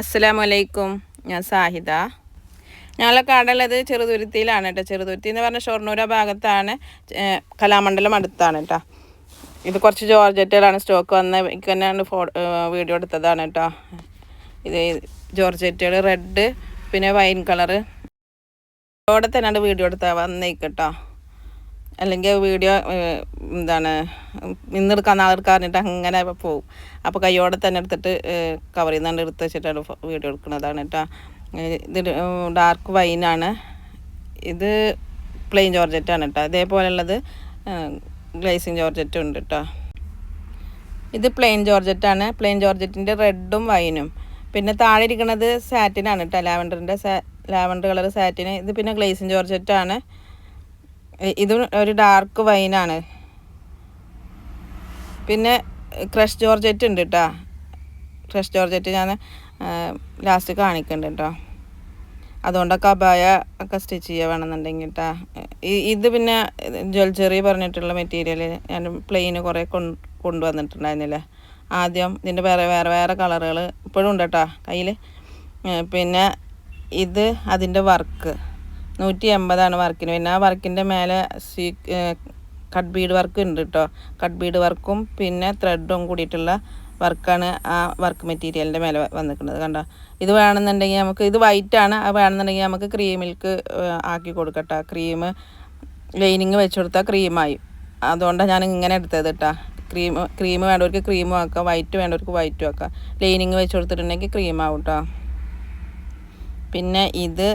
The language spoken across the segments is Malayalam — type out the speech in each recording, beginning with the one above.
അസ്സലാമു അലൈക്കും ഞാൻ സാഹിദ. ഞങ്ങളെ കടയുള്ളത് ചെറുതുരുത്തിയിലാണ് കേട്ടോ ചെറുതുരുത്തി എന്ന് പറഞ്ഞാൽ ഷൊർണൂര ഭാഗത്താണ് കലാമണ്ഡലം അടുത്താണ് കേട്ടോ ഇത് കുറച്ച് ജോർജറ്റുകളാണ് സ്റ്റോക്ക് വന്ന എനിക്ക് തന്നെയാണ് ഫോ വീഡിയോ എടുത്തതാണ് കേട്ടോ ഇത് ജോർജറ്റുകൾ റെഡ് പിന്നെ വൈൻ കളറ്. അവിടെ തന്നെയാണ് വീഡിയോ എടുത്താൽ വന്നേക്കട്ടോ അല്ലെങ്കിൽ വീഡിയോ എന്താണ് നിന്നെടുക്കാൻ നാളെ എടുക്കാൻ പറഞ്ഞിട്ട് അങ്ങനെ പോവും. അപ്പോൾ കയ്യോടെ തന്നെ എടുത്തിട്ട് കവർ നിന്നാണ്ട് എടുത്ത് വെച്ചിട്ടാണ് വീഡിയോ എടുക്കുന്നതാണ് കേട്ടോ. ഇത് ഡാർക്ക് വൈനാണ് ഇത് പ്ലെയിൻ ജോർജറ്റാണ് കേട്ടോ. ഇതേപോലെയുള്ളത് ഗ്ലേസിങ് ജോർജറ്റും ഉണ്ട് കേട്ടോ. ഇത് പ്ലെയിൻ ജോർജറ്റാണ് പ്ലെയിൻ ജോർജറ്റിന്റെ റെഡും വൈനും പിന്നെ താഴെ ഇരിക്കുന്നത് സാറ്റിനാണ് കേട്ടോ. ലാവൻഡറിന്റെ ലാവൻഡർ കളർ സാറ്റിന് ഇത് പിന്നെ ഗ്ലേസിങ് ജോർജറ്റാണ് ഇത് ഒരു ഡാർക്ക് വൈനാണ് പിന്നെ ക്രഷ് ജോർജറ്റ് ഉണ്ട് കേട്ടോ ക്രഷ് ജോർജറ്റ് ഞാൻ ലാസ്റ്റ് കാണിക്കുന്നുണ്ട് കേട്ടോ അതുകൊണ്ടൊക്കെ അബായ ഒക്കെ സ്റ്റിച്ച് ചെയ്യുക വേണമെന്നുണ്ടെങ്കിൽ കേട്ടോ ഇത് പിന്നെ ജ്വൽജറി പറഞ്ഞിട്ടുള്ള മെറ്റീരിയൽ ഞാൻ പ്ലെയിന് കുറേ കൊണ്ടുവന്നിട്ടുണ്ടായിരുന്നില്ലേ? ആദ്യം ഇതിന്റെ വേറെ വേറെ വേറെ കളറുകൾ ഇപ്പോഴും ഉണ്ട് കേട്ടോ കയ്യിൽ പിന്നെ ഇത് അതിന്റെ വർക്ക് നൂറ്റി എൺപതാണ് വർക്കിന്. പിന്നെ ആ വർക്കിന്റെ മേലെ സീ കട്ട് ബീഡ് വർക്ക് ഉണ്ട് കേട്ടോ കട്ട് ബീഡ് വർക്കും പിന്നെ ത്രെഡും കൂടിയിട്ടുള്ള വർക്കാണ് ആ വർക്ക് മെറ്റീരിയലിന്റെ മേലെ വന്നിരിക്കുന്നത്. കണ്ടോ? ഇത് വേണമെന്നുണ്ടെങ്കിൽ നമുക്ക് ഇത് വൈറ്റ് ആണ്. അത് വേണമെന്നുണ്ടെങ്കിൽ നമുക്ക് ക്രീമിൽക്ക് ആക്കി കൊടുക്കട്ടോ ക്രീം ലൈനിങ് വെച്ച് കൊടുത്താൽ ക്രീമായി അതുകൊണ്ടാണ് ഞാൻ ഇങ്ങനെ എടുത്തത് കേട്ടോ ക്രീം ക്രീം വേണ്ടവർക്ക് ക്രീമും ആക്കാം. വൈറ്റ് വേണ്ടവർക്ക് വൈറ്റും ആക്കാം. ലൈനിങ് വെച്ച് കൊടുത്തിട്ടുണ്ടെങ്കിൽ ക്രീം ആവും കേട്ടോ പിന്നെ ഇത്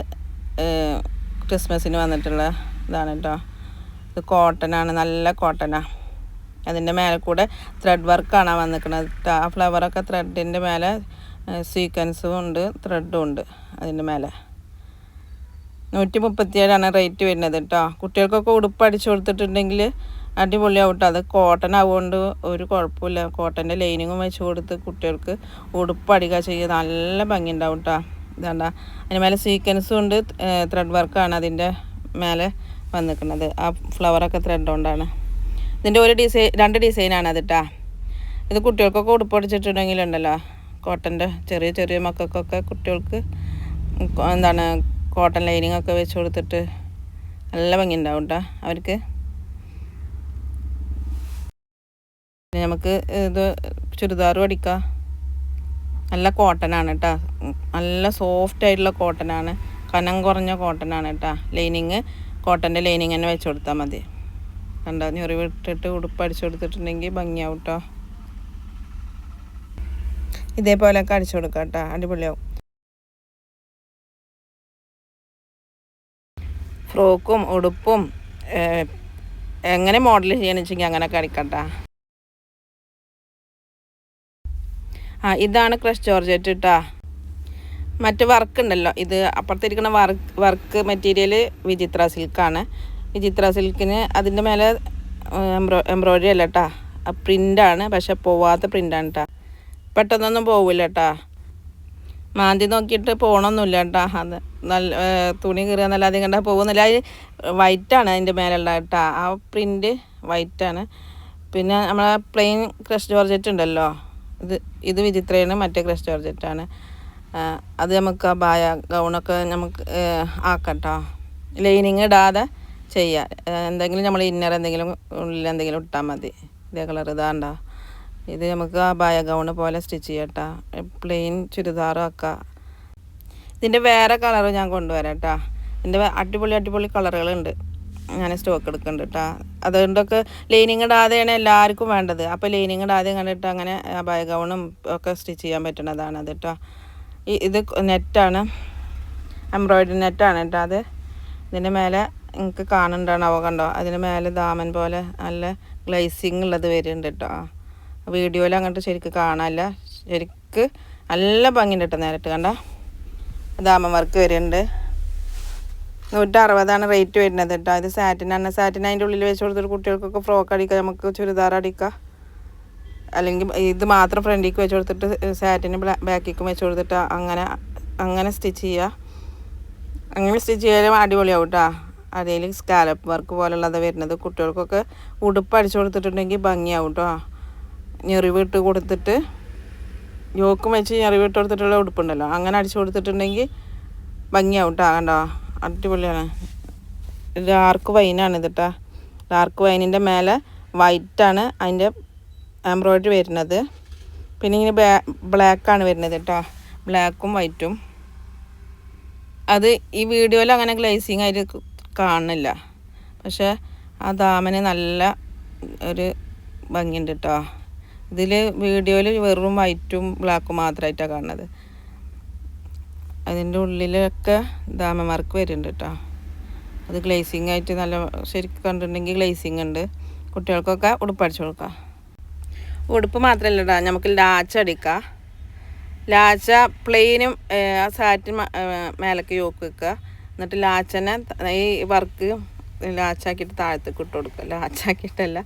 ക്രിസ്മസിന് വന്നിട്ടുള്ള ഇതാണ് കേട്ടോ ഇത് കോട്ടനാണ് നല്ല കോട്ടനാണ് അതിന്റെ മേലെ കൂടെ ത്രെഡ് വർക്കാണ് വന്നിരിക്കുന്നത് ആ ഫ്ലവറൊക്കെ ത്രെഡിന്റെ മേലെ സീക്വൻസും ഉണ്ട് ത്രെഡും ഉണ്ട് അതിന്റെ മേലെ. നൂറ്റി മുപ്പത്തിയേഴാണ് റേറ്റ് വരുന്നത് കേട്ടോ കുട്ടികൾക്കൊക്കെ ഉടുപ്പ് അടിച്ചു കൊടുത്തിട്ടുണ്ടെങ്കിൽ അടിപൊളിയാവും അത് കോട്ടൺ ആവുകൊണ്ട് ഒരു കുഴപ്പമില്ല. കോട്ടന്റെ ലൈനിങ്ങും വെച്ച് കൊടുത്ത് കുട്ടികൾക്ക് ഉടുപ്പ് അടിക്കുക ചെയ്യുക നല്ല ഭംഗി ഉണ്ടാവും കേട്ടോ ഇതാണ്ട. അതിന് മേലെ സീക്വൻസും ഉണ്ട്. ത്രെഡ് വർക്കാണ് അതിന്റെ മേലെ വന്നിരിക്കുന്നത്. ആ ഫ്ലവറൊക്കെ ത്രെഡ് കൊണ്ടാണ്. ഇതിന്റെ ഒരു ഡിസൈൻ രണ്ട് ഡിസൈനാണ് അത് കേട്ടോ ഇത് കുട്ടികൾക്കൊക്കെ ഉടുപ്പ് അടിച്ചിട്ടുണ്ടെങ്കിലുണ്ടല്ലോ കോട്ടന്റെ ചെറിയ ചെറിയ മക്കൾക്കൊക്കെ കുട്ടികൾക്ക് എന്താണ് കോട്ടൺ ലൈനിങ് ഒക്കെ വെച്ച് കൊടുത്തിട്ട് നല്ല ഭംഗി ഉണ്ടാവും കേട്ടോ അവർക്ക് നമുക്ക് ഇത് ചുരിദാറും അടിക്കാം. നല്ല ആണ് കേട്ടോ നല്ല സോഫ്റ്റ് ആയിട്ടുള്ള കോട്ടനാണ് കനം കുറഞ്ഞ കോട്ടനാണ് കേട്ടോ ലൈനിങ് കോട്ടന്റെ ലൈനിങ് തന്നെ വെച്ച് കൊടുത്താൽ മതി. കണ്ടോ? ഞൊറി വിട്ടിട്ട് ഉടുപ്പ് അടിച്ചു കൊടുത്തിട്ടുണ്ടെങ്കിൽ ഭംഗിയാവും കേട്ടോ ഇതേപോലെയൊക്കെ അടിച്ചു കൊടുക്കാം കേട്ടോ അടിപൊളിയാവും. ഫ്രോക്കും ഉടുപ്പും എങ്ങനെ മോഡൽ ചെയ്യണമെന്ന് വെച്ചെങ്കിൽ അങ്ങനെയൊക്കെ അടിക്കട്ടാ ആ ഇതാണ് ക്രഷ് ജോർജറ്റ് കേട്ടാ മറ്റ് വർക്ക് ഉണ്ടല്ലോ ഇത് അപ്പുറത്തിരിക്കുന്ന വർക്ക് വർക്ക് മെറ്റീരിയൽ വിചിത്ര സിൽക്കാണ് വിചിത്ര സിൽക്കിന് അതിന്റെ മേലെ എംബ്രോ എംബ്രോയിഡറി അല്ല കേട്ടാ പ്രിന്റാണ് പക്ഷെ പോവാത്ത പ്രിന്റാണ് കേട്ടാ പെട്ടെന്നൊന്നും പോവില്ല കേട്ടാ മാന്തി നോക്കിയിട്ട് പോകണമൊന്നുമില്ല കേട്ടാ അത് നല്ല തുണി കീറുക എന്നല്ലാതെ കണ്ടാൽ പോകുന്നില്ല. അത് വൈറ്റാണ് അതിന്റെ മേലുള്ള കേട്ടാ ആ പ്രിന്റ് വൈറ്റാണ് പിന്നെ നമ്മളെ പ്ലെയിൻ ക്രഷ് ജോർജറ്റ് ഉണ്ടല്ലോ. ഇത് ഇത് വിചിത്രയാണ് മറ്റേ ക്രഷ് ജോർജറ്റാണ് അത് നമുക്ക് ആ ബായ ഗൗണൊക്കെ നമുക്ക് ആക്കട്ടോ. ലൈനിങ് ഇടാതെ ചെയ്യാം. എന്തെങ്കിലും നമ്മൾ ഇന്നർ എന്തെങ്കിലും ഉള്ളിൽ എന്തെങ്കിലും ഇട്ടാൽ മതി. ഇതേ കളർ ഇതാണ്ട ഇത് നമുക്ക് ആ ബായ ഗൗണ് പോലെ സ്റ്റിച്ച് ചെയ്യട്ടാ. പ്ലെയിൻ ചുരിദാറും ആക്കാം. ഇതിന്റെ വേറെ കളർ ഞാൻ കൊണ്ടുവരാം കേട്ടോ ഇതിന്റെ അടിപൊളി അടിപൊളി കളറുകളുണ്ട്. ഞാൻ സ്റ്റോക്ക് എടുക്കുന്നുണ്ട് കേട്ടോ അതുകൊണ്ടൊക്കെ ലൈനിങ് ഇടാതെയാണ് എല്ലാവർക്കും വേണ്ടത്. അപ്പോൾ ലൈനിങ് ഇടാതെ കണ്ടിട്ട് അങ്ങനെ അബായ ഗൗണും ഒക്കെ സ്റ്റിച്ച് ചെയ്യാൻ പറ്റുന്നതാണ് അത് കേട്ടോ ഇത് നെറ്റാണ് എംബ്രോയിഡറി നെറ്റാണ് കേട്ടോ അത്. ഇതിന്റെ മേലെ നിങ്ങൾക്ക് കാണുന്നുണ്ടാണോ കണ്ടോ? അതിന് മേലെ ദാമൻ പോലെ നല്ല ഗ്ലൈസിങ് ഉള്ളത് വരുന്നുണ്ട് കേട്ടോ വീഡിയോയിൽ അങ്ങോട്ട് ശരിക്ക് കാണാനില്ല ശരിക്ക് നല്ല ഭംഗിയുണ്ട് കേട്ടോ നേരിട്ട് കണ്ട. ദാമൻ വർക്ക് വരുന്നുണ്ട് നൂറ്റി അറുപതാണ് റേറ്റ് വരുന്നത് കേട്ടോ ഇത് സാറ്റിനാണ് സാറ്റിൻ അതിന്റെ ഉള്ളിൽ വെച്ച് കൊടുത്തിട്ട് കുട്ടികൾക്കൊക്കെ ഫ്രോക്ക് അടിക്കാം നമുക്ക് ചുരിദാർ അടിക്കാം അല്ലെങ്കിൽ ഇത് മാത്രം ഫ്രണ്ടിലേക്ക് വെച്ച് കൊടുത്തിട്ട് സാറ്റിന് ബാക്കിലേക്കും വെച്ച് കൊടുത്തിട്ട് അങ്ങനെ അങ്ങനെ സ്റ്റിച്ച് ചെയ്യുക. അങ്ങനെ സ്റ്റിച്ച് ചെയ്യാനും അടിപൊളിയാവും കേട്ടോ അതിൽ സ്കാലപ്പ് വർക്ക് പോലുള്ളത് വരുന്നത് കുട്ടികൾക്കൊക്കെ ഉടുപ്പ് അടിച്ചു കൊടുത്തിട്ടുണ്ടെങ്കിൽ ഭംഗിയാവും കേട്ടോ ഞെറിവിട്ട് കൊടുത്തിട്ട് യോക്കും വെച്ച് ഞെറിവിട്ട് കൊടുത്തിട്ടുള്ള ഉടുപ്പുണ്ടല്ലോ. അങ്ങനെ അടിച്ചു കൊടുത്തിട്ടുണ്ടെങ്കിൽ ഭംഗിയാവും കേട്ടോ കണ്ടോ? അടിപൊളിയാണ്. ഡാർക്ക് വൈനാണ് ഇത് കേട്ടോ ഡാർക്ക് വൈനിന്റെ മേലെ വൈറ്റാണ് അതിന്റെ എംബ്രോയിഡറി വരുന്നത്. പിന്നെ ഇങ്ങനെ ബ്ലാക്കാണ് വരുന്നത് കേട്ടോ. ബ്ലാക്കും വൈറ്റും. അത് ഈ വീഡിയോയിൽ അങ്ങനെ ഗ്ലേസിങ് ആയിട്ട് കാണുന്നില്ല. പക്ഷേ ആ ദാമന് നല്ല ഒരു ഭംഗിയുണ്ട് കേട്ടോ. ഇതിൽ വീഡിയോയിൽ വെറും വൈറ്റും ബ്ലാക്കും മാത്രമായിട്ടാണ് കാണുന്നത്. അതിന്റെ ഉള്ളിലൊക്കെ ദാമമാർക്ക് വരുന്നുണ്ട് കേട്ടോ. അത് ഗ്ലേസിങ് ആയിട്ട് നല്ല ശരിക്കും കണ്ടിട്ടുണ്ടെങ്കിൽ ഗ്ലേസിങ് ഉണ്ട്. കുട്ടികൾക്കൊക്കെ ഉടുപ്പ് അടിച്ചു കൊടുക്കാം. ഉടുപ്പ് മാത്രമല്ല കേട്ടോ നമുക്ക് ലാച്ച അടിക്കാം. ലാച്ച പ്ലെയിനും ആ സാറ്റിൻ മേലക്ക് യോക്ക് വെക്കുക എന്നിട്ട് ലാച്ചനെ ഈ വർക്ക് ലാച്ചാക്കിയിട്ട് താഴത്തേക്ക് ഇട്ട് കൊടുക്കുക ലാച്ചാക്കിയിട്ടല്ല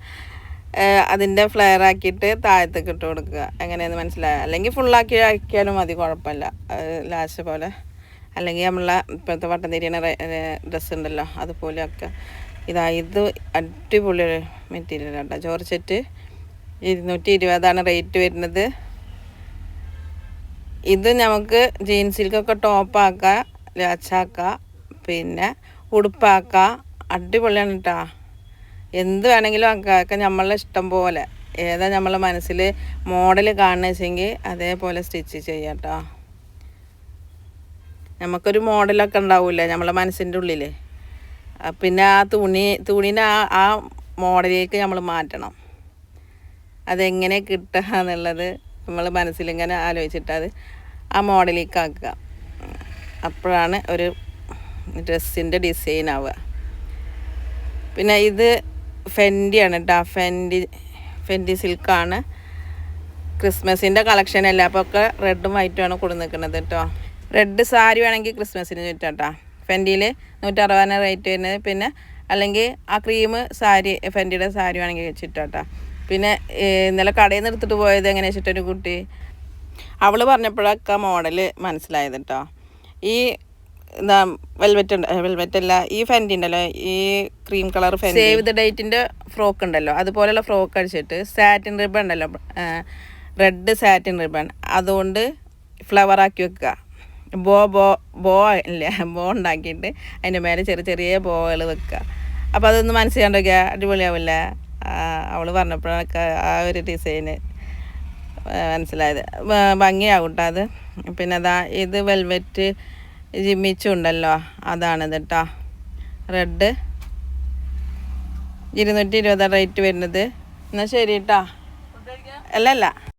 അതിന്റെ ഫ്ലെയർ ആക്കിയിട്ട് താഴത്തേക്ക് ഇട്ട് കൊടുക്കുക. എങ്ങനെയെന്ന് മനസ്സിലായ? അല്ലെങ്കിൽ ഫുള്ളാക്കി ആക്കിയാലും മതി കുഴപ്പമില്ല. ലാസ്റ്റ് പോലെ. അല്ലെങ്കിൽ നമ്മളെ ഇപ്പോഴത്തെ വട്ടം തിരിയണ ഡ്രസ്സ് ഉണ്ടല്ലോ അതുപോലെയൊക്കെ. ഇതാ ഇത് അടിപൊളി മെറ്റീരിയൽ കേട്ടോ ജോർജറ്റ് ഇരുന്നൂറ്റി ഇരുപതാണ് റേറ്റ് വരുന്നത്. ഇത് നമുക്ക് ജീൻസിൽക്കൊക്കെ ടോപ്പാക്കാം ലാച്ചാക്കാം പിന്നെ ഉടുപ്പാക്കാം. അടിപൊളിയാണ് കേട്ടോ എന്ത് വേണമെങ്കിലും ഒക്കെ നമ്മളെ ഇഷ്ടം പോലെ. ഏതാ നമ്മളെ മനസ്സിൽ മോഡൽ കാണുന്ന വെച്ചെങ്കിൽ അതേപോലെ സ്റ്റിച്ച് ചെയ്യാം കേട്ടോ നമുക്കൊരു മോഡലൊക്കെ ഉണ്ടാവില്ലേ നമ്മളെ മനസ്സിന്റെ ഉള്ളിൽ പിന്നെ ആ തുണി തുണീനെ ആ ആ മോഡലിലേക്ക് നമ്മൾ മാറ്റണം. അതെങ്ങനെ കിട്ടുക എന്നുള്ളത് നമ്മൾ മനസ്സിലിങ്ങനെ ആലോചിച്ചിട്ട് അത് ആ മോഡലിലേക്ക് ആക്കുക. അപ്പോഴാണ് ഒരു ഡ്രസ്സിന്റെ ഡിസൈൻ ആവുക. പിന്നെ ഇത് ഫെൻഡിയാണ് കേട്ടോ ഫെൻഡി ഫെൻഡി സിൽക്കാണ് ക്രിസ്മസിന്റെ കളക്ഷൻ അല്ല? അപ്പോൾ ഒക്കെ റെഡും വൈറ്റുമാണ് കൊടു നിൽക്കുന്നത് കേട്ടോ റെഡ് സാരി വേണമെങ്കിൽ ക്രിസ്മസിന് ചുറ്റാട്ടോ ഫെൻഡിയിൽ നൂറ്ററുപതിന് റേറ്റ് വരുന്നത് പിന്നെ അല്ലെങ്കിൽ ആ ക്രീം സാരി ഫെൻഡിയുടെ സാരി വേണമെങ്കിൽ ചുറ്റാട്ടോ പിന്നെ ഇന്നലെ കടയിൽ നിന്ന് എടുത്തിട്ട് പോയത് എങ്ങനെ വെച്ചിട്ടൊരു കുട്ടി? അവൾ പറഞ്ഞപ്പോഴൊക്കെ മോഡൽ മനസ്സിലായത് കേട്ടോ ഈ എന്താ വെൽവെറ്റ് ഉണ്ട് വെൽവെറ്റ് അല്ല ഈ ഫെൻഡി ഉണ്ടല്ലോ ഈ cream colour Fendi save the ഡേറ്റിന്റെ frock ഉണ്ടല്ലോ അതുപോലെയുള്ള ഫ്രോക്ക് അടിച്ചിട്ട് സാറ്റിൻ റിബൺ ഉണ്ടല്ലോ റെഡ് സാറ്റിൻ റിബൺ അതുകൊണ്ട് ഫ്ലവർ ആക്കി വെക്കുക. ബോ ബോ ബോ ഇല്ല ബോ ഉണ്ടാക്കിയിട്ട് അതിന്റെ മേലെ ചെറിയ ചെറിയ ബോകൾ വെക്കുക. അപ്പോൾ അതൊന്ന് വയ്ക്കുക അടിപൊളിയാവില്ല? അവൾ പറഞ്ഞപ്പോഴൊക്കെ ആ ഒരു ഡിസൈന് മനസ്സിലായത്. ഭംഗിയാകും കേട്ടോ അത്. പിന്നെ അതാ ഇത് വെൽവെറ്റ് ജിമ്മിച്ചും ഉണ്ടല്ലോ അതാണിത് കേട്ടോ റെഡ്. ഇരുന്നൂറ്റി ഇരുപതാണ് റേറ്റ് വരുന്നത്. എന്നാൽ ശരി കേട്ടോ അല്ലല്ല. അല്ല